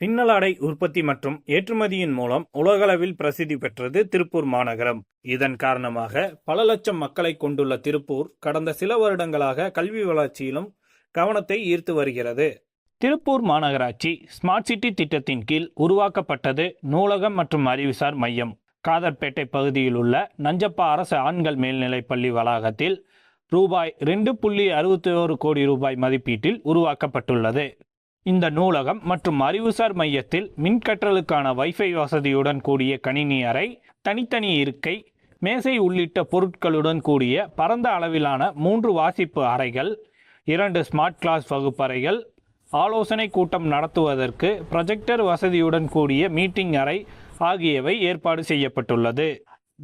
பின்னலாடை உற்பத்தி மற்றும் ஏற்றுமதியின் மூலம் உலகளவில் பிரசித்தி பெற்றது திருப்பூர் மாநகரம். இதன் காரணமாக பல லட்சம் மக்களை கொண்டுள்ள திருப்பூர் கடந்த சில வருடங்களாக கல்வி வளர்ச்சியிலும் கவனத்தை ஈர்த்து வருகிறது. திருப்பூர் மாநகராட்சி ஸ்மார்ட் சிட்டி திட்டத்தின் கீழ் உருவாக்கப்பட்டது நூலகம் மற்றும் அறிவுசார் மையம். காதர்பேட்டை பகுதியில் உள்ள நஞ்சப்பா அரசு ஆண்கள் மேல்நிலைப் பள்ளி வளாகத்தில் ரூபாய் ரெண்டு புள்ளி அறுபத்தி ஓரு கோடி ரூபாய் மதிப்பீட்டில் உருவாக்கப்பட்டுள்ளது. இந்த நூலகம் மற்றும் அறிவுசார் மையத்தில் மின்கற்றலுக்கான வைஃபை வசதியுடன் கூடிய கணினி அறை தனித்தனி இருக்கை மேசை உள்ளிட்ட பொருட்களுடன் கூடிய பரந்த அளவிலான மூன்று வாசிப்பு அறைகள் இரண்டு ஸ்மார்ட் கிளாஸ் வகுப்பறைகள் ஆலோசனை கூட்டம் நடத்துவதற்கு ப்ரொஜெக்டர் வசதியுடன் கூடிய மீட்டிங் அறை ஆகியவை ஏற்பாடு செய்யப்பட்டுள்ளது.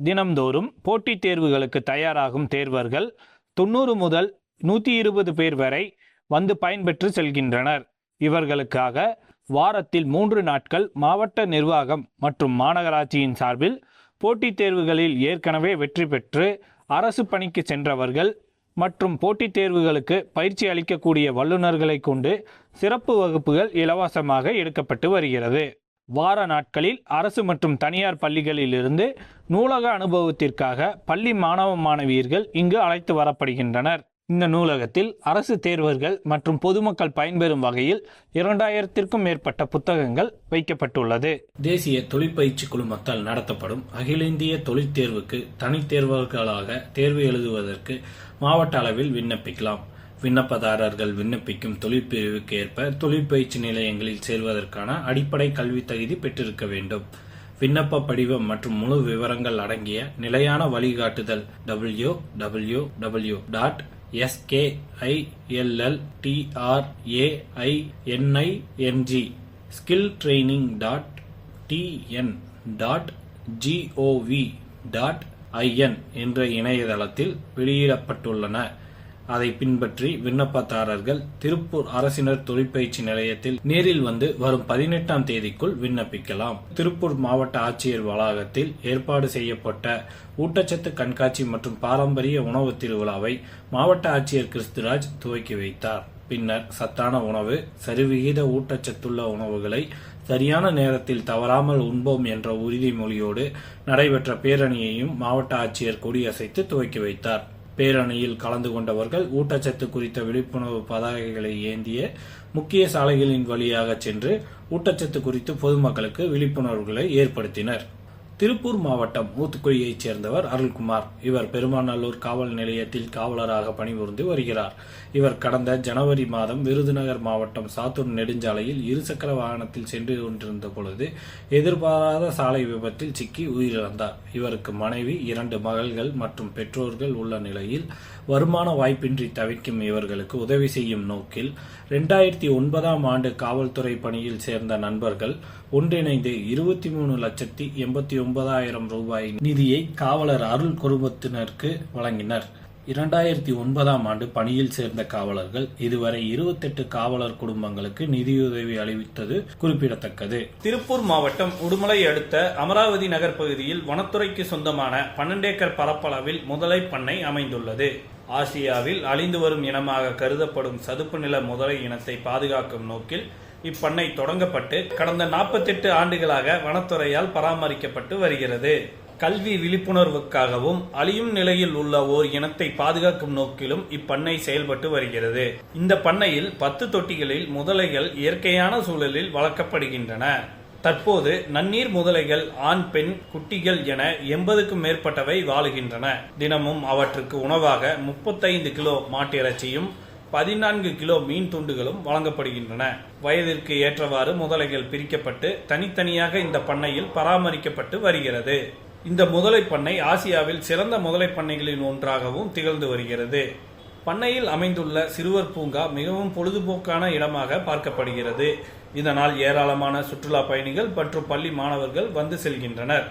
தினம்தோறும் போட்டித் தேர்வுகளுக்கு தயாராகும் தேர்வர்கள் தொண்ணூறு முதல் நூற்றி இருபது பேர் வரை வந்து பயன்பெற்று செல்கின்றனர். இவர்களுக்காக வாரத்தில் மூன்று நாட்கள் மாவட்ட நிர்வாகம் மற்றும் மாநகராட்சியின் சார்பில் போட்டித் தேர்வுகளில் ஏற்கனவே வெற்றி பெற்று அரசு பணிக்கு சென்றவர்கள் மற்றும் போட்டித் தேர்வுகளுக்கு பயிற்சி அளிக்கக்கூடிய வல்லுநர்களை கொண்டு சிறப்பு வகுப்புகள் இலவசமாக எடுக்கப்பட்டு வருகிறது. வார நாட்களில் அரசு மற்றும் தனியார் பள்ளிகளிலிருந்து நூலக அனுபவத்திற்காக பள்ளி மாணவ மாணவியர்கள் இங்கு அழைத்து வரப்படுகின்றனர். இந்த நூலகத்தில் அரசு தேர்வர்கள் மற்றும் பொதுமக்கள் பயன்பெறும் வகையில் இரண்டாயிரத்திற்கும் மேற்பட்ட புத்தகங்கள் வைக்கப்பட்டுள்ளது. தேசிய தொழிற்பயிற்சி குழுமத்தால் நடத்தப்படும் அகில இந்திய தொழிற் தேர்வுக்கு தனித்தேர்வர்களாக தேர்வு எழுதுவதற்கு மாவட்ட அளவில் விண்ணப்பிக்கலாம். விண்ணப்பதாரர்கள் விண்ணப்பிக்கும் தொழிற்பிரிவுக்கு ஏற்ப தொழிற்பயிற்சி நிலையங்களில் சேர்வதற்கான அடிப்படை கல்வி தகுதி பெற்றிருக்க வேண்டும். விண்ணப்ப படிவம் மற்றும் முழு விவரங்கள் அடங்கிய நிலையான வழிகாட்டுதல் W W W dot SKILL TRAINING skill training dot TN dot GOV dot IN என்ற இணையதளத்தில் வெளியிடப்பட்டுள்ளன. அதை பின்பற்றி விண்ணப்பதாரர்கள் திருப்பூர் அரசினர் தொழிற்பயிற்சி நிலையத்தில் நேரில் வந்து வரும் பதினெட்டாம் தேதிக்குள் விண்ணப்பிக்கலாம். திருப்பூர் மாவட்ட ஆட்சியர் வளாகத்தில் ஏற்பாடு செய்யப்பட்ட ஊட்டச்சத்து கண்காட்சி மற்றும் பாரம்பரிய உணவு திருவிழாவை மாவட்ட ஆட்சியர் கிறிஸ்துராஜ் துவக்கி வைத்தார். பின்னர் சத்தான உணவு சரிவிகித ஊட்டச்சத்துள்ள உணவுகளை சரியான நேரத்தில் தவறாமல் உண்போம் என்ற உறுதிமொழியோடு நடைபெற்ற பேரணியையும் மாவட்ட ஆட்சியர் கொடியசைத்து துவக்கி வைத்தார். பேரணியில் கலந்து கொண்டவர்கள் ஊட்டச்சத்து குறித்த விழிப்புணர்வு பதாகைகளை ஏந்திய முக்கிய சாலைகளின் வழியாக சென்று ஊட்டச்சத்து குறித்து பொதுமக்களுக்கு விழிப்புணர்வுகளை ஏற்படுத்தினர். திருப்பூர் மாவட்டம் ஊத்துக்குழியைச் சேர்ந்தவர் அருள்குமார். இவர் பெருமாநல்லூர் காவல் நிலையத்தில் காவலராக பணிபுரிந்து வருகிறார். இவர் கடந்த ஜனவரி மாதம் விருதுநகர் மாவட்டம் சாத்தூர் நெடுஞ்சாலையில் இருசக்கர வாகனத்தில் சென்று கொண்டிருந்த பொழுது எதிர்பாராத சாலை விபத்தில் சிக்கி உயிரிழந்தார். இவருக்கு மனைவி இரண்டு மகள்கள் மற்றும் பெற்றோர்கள் உள்ள நிலையில் வருமான வாய்ப்பின்றி தவிக்கும் இவர்களுக்கு உதவி செய்யும் நோக்கில் இரண்டாயிரத்தி ஒன்பதாம் ஆண்டு காவல்துறை பணியில் சேர்ந்த நண்பர்கள் ஒன்றிணைந்து இருபத்தி மூணு லட்சத்தி எண்பத்தி ஒன்பதாயிரம் ரூபாய் நிதியை காவலர் அருள் குடும்பத்தினருக்கு வழங்கினர். இரண்டாயிரத்தி ஒன்பதாம் ஆண்டு பணியில் சேர்ந்த காவலர்கள் இதுவரை இருபத்தெட்டு காவலர் குடும்பங்களுக்கு நிதியுதவி அளித்தது குறிப்பிடத்தக்கது. திருப்பூர் மாவட்டம் உடுமலை அடுத்த அமராவதி நகர் பகுதியில் வனத்துறைக்கு சொந்தமான பன்னெண்டு ஏக்கர் பரப்பளவில் முதலை பண்ணை அமைந்துள்ளது. ஆசியாவில் அழிந்து வரும் இனமாக கருதப்படும் சதுப்பு நில முதலை இனத்தை பாதுகாக்கும் நோக்கில் இப்பண்ணை தொடங்கப்பட்டு கடந்த நாற்பத்தெட்டு ஆண்டுகளாக வனத்துறையால் பராமரிக்கப்பட்டு வருகிறது. கல்வி விழிப்புணர்வுக்காகவும் அழியும் நிலையில் உள்ள ஓர் இனத்தை பாதுகாக்கும் நோக்கிலும் இப்பண்ணை செயல்பட்டு வருகிறது. இந்த பண்ணையில் பத்து தொட்டிகளில் முதலைகள் இயற்கையான சூழலில் வளர்க்கப்படுகின்றன. தற்போது நன்னீர் முதலைகள் ஆண் பெண் குட்டிகள் என எண்பதுக்கும் மேற்பட்டவை வாழுகின்றன. தினமும் அவற்றுக்கு உணவாக முப்பத்தைந்து கிலோ மாட்டிறைச்சியும் பதினான்கு கிலோ மீன் துண்டுகளும் வழங்கப்படுகின்றன. வயதிற்கு ஏற்றவாறு முதலைகள் பிரிக்கப்பட்டு தனித்தனியாக இந்த பண்ணையில் பராமரிக்கப்பட்டு வருகிறது. இந்த முதலை பண்ணை ஆசியாவில் சிறந்த முதலை பண்ணைகளின் ஒன்றாகவும் திகழ்ந்து வருகிறது. பண்ணையில் அமைந்துள்ள சிறுவர் பூங்கா மிகவும் பொழுதுபோக்கான இடமாக பார்க்கப்படுகிறது. இதனால் ஏராளமான சுற்றுலா பயணிகள் மற்றும் பள்ளி மாணவர்கள் வந்து செல்கின்றனர்.